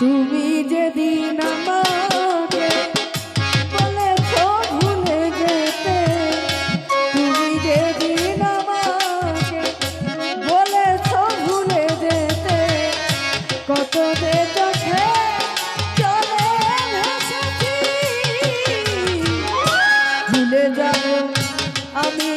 তুমি যেদিন আমাকে বলেছ ভুলে যেতে, তুমি যেদিন আমাকে বলেছ ভুলে যেতে, কত চলে যাব আমি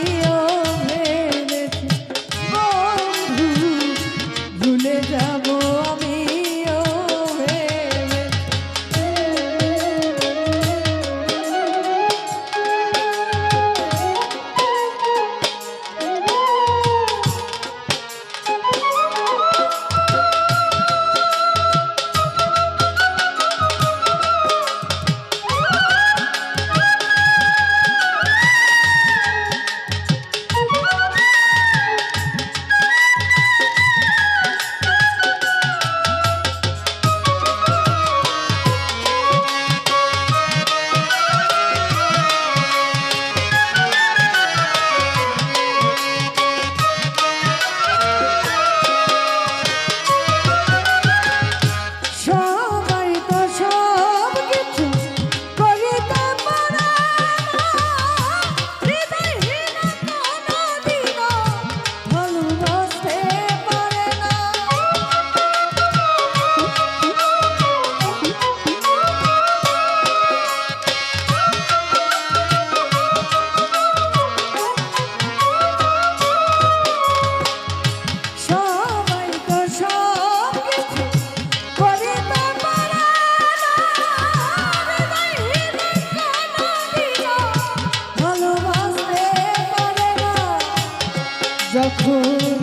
Oh.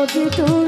যদি তুমি